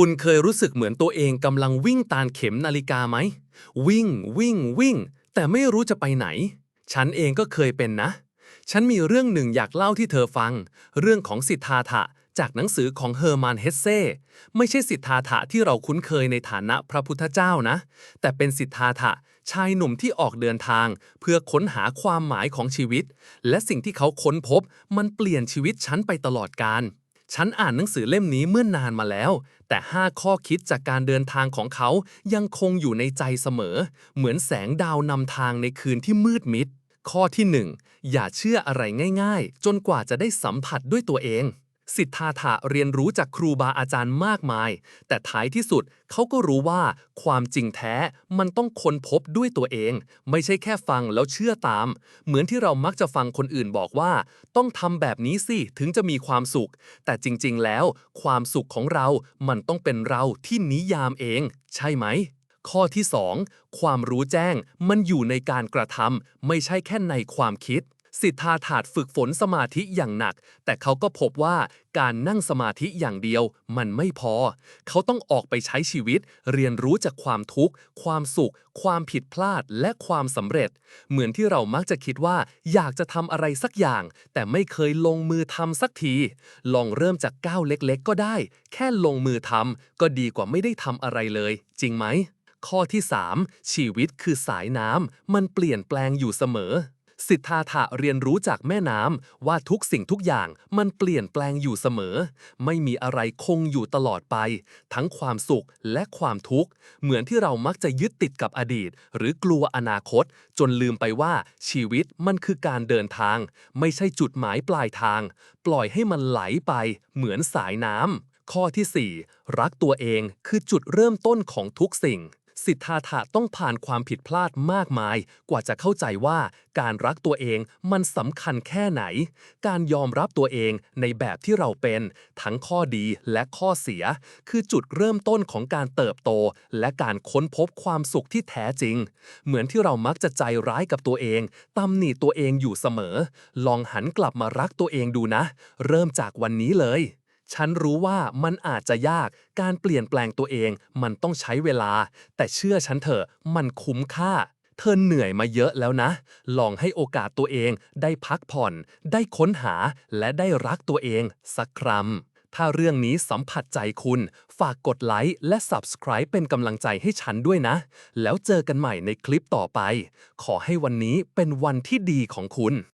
คุณเคยรู้สึกเหมือนตัวเองกำลังวิ่งตามเข็มนาฬิกาไหม วิ่ง วิ่ง วิ่ง แต่ไม่รู้จะไปไหน ฉันเองก็เคยเป็นนะ ฉันมีเรื่องหนึ่งอยากเล่าที่เธอฟัง เรื่องของสิทธาถะจากหนังสือของเฮอร์มานเฮสเซ่ไม่ใช่สิทธาถะที่เราคุ้นเคยในฐานะพระพุทธเจ้านะ แต่เป็นสิทธาถะชายหนุ่มที่ออกเดินทาง เพื่อค้นหาความหมายของชีวิต และสิ่งที่เขาค้นพบมันเปลี่ยนชีวิตฉันไปตลอดกาล ฉันอ่านหนังสือเล่มนี้เมื่อนานมาแล้ว แต่ 5 ข้อคิดจากการเดินทางของเขายังคงอยู่ในใจเสมอ เหมือนแสงดาวนำทางในคืนที่มืดมิด ข้อที่ 1 อย่าเชื่ออะไรง่าย ๆ จนกว่าจะได้สัมผัสด้วยตัวเอง สิทธาถะเรียนรู้จากครูบาอาจารย์มากมาย แต่ท้ายที่สุดเขาก็รู้ว่าความจริงแท้มันต้องค้นพบด้วยตัวเอง ไม่ใช่แค่ฟังแล้วเชื่อตาม เหมือนที่เรามักจะฟังคนอื่นบอกว่า ต้องทำแบบนี้สิถึงจะมีความสุข แต่จริงๆ แล้ว ความสุขของเรามันต้องเป็นเราที่นิยามเอง ใช่ไหม ข้อที่ 2 ความรู้แจ้งมันอยู่ในการกระทำไม่ใช่แค่ในความคิด สิทธาถาดฝึกฝนสมาธิอย่างหนัก แต่เขาก็พบว่าการนั่งสมาธิอย่างเดียวมันไม่พอ เขาต้องออกไปใช้ชีวิต เรียนรู้จากความทุกข์ ความสุข ความผิดพลาดและความสำเร็จ เหมือนที่เรามักจะคิดว่า อยากจะทำอะไรสักอย่าง แต่ไม่เคยลงมือทำสักที ลองเริ่มจากก้าวเล็กๆ ก็ได้ แค่ลงมือทำก็ดีกว่าไม่ได้ทำอะไรเลย จริงไหมข้อที่ 3 ชีวิตคือสายน้ำมันเปลี่ยนแปลงอยู่เสมอ สิทธาถะเรียนรู้จากแม่น้ำว่าทุกสิ่งทุกอย่างมันเปลี่ยนแปลงอยู่เสมอ ไม่มีอะไรคงอยู่ตลอดไป ทั้งความสุขและความทุกข์ เหมือนที่เรามักจะยึดติดกับอดีต หรือกลัวอนาคต จนลืมไปว่าชีวิตมันคือการเดินทาง ไม่ใช่จุดหมายปลายทาง ปล่อยให้มันไหลไป เหมือนสายน้ำข้อที่ 4 รักตัวเองคือจุดเริ่มต้นของทุกสิ่ง สิทธาถะต้องผ่านความผิดพลาดมากมาย กว่าจะเข้าใจว่าการรักตัวเองมันสำคัญแค่ไหน การยอมรับตัวเองในแบบที่เราเป็น ทั้งข้อดีและข้อเสีย คือจุดเริ่มต้นของการเติบโต และการค้นพบความสุขที่แท้จริง เหมือนที่เรามักจะใจร้ายกับตัวเองตำหนิตัวเองอยู่เสมอ ลองหันกลับมารักตัวเองดูนะ เริ่มจากวันนี้เลย ฉันรู้ว่ามันอาจจะยากการเปลี่ยนแปลงตัวเอง มันต้องใช้เวลา แต่เชื่อฉันเถอะมันคุ้มค่า เธอเหนื่อยมาเยอะแล้วนะ ลองให้โอกาสตัวเอง ได้พักผ่อน ได้ค้นหา และได้รักตัวเองสักครั้งถ้าเรื่องนี้สัมผัสใจคุณ ฝากกดไลค์และ Subscribe เป็นกำลังใจให้ฉันด้วยนะ แล้วเจอกันใหม่ในคลิปต่อไป ขอให้วันนี้เป็นวันที่ดีของคุณ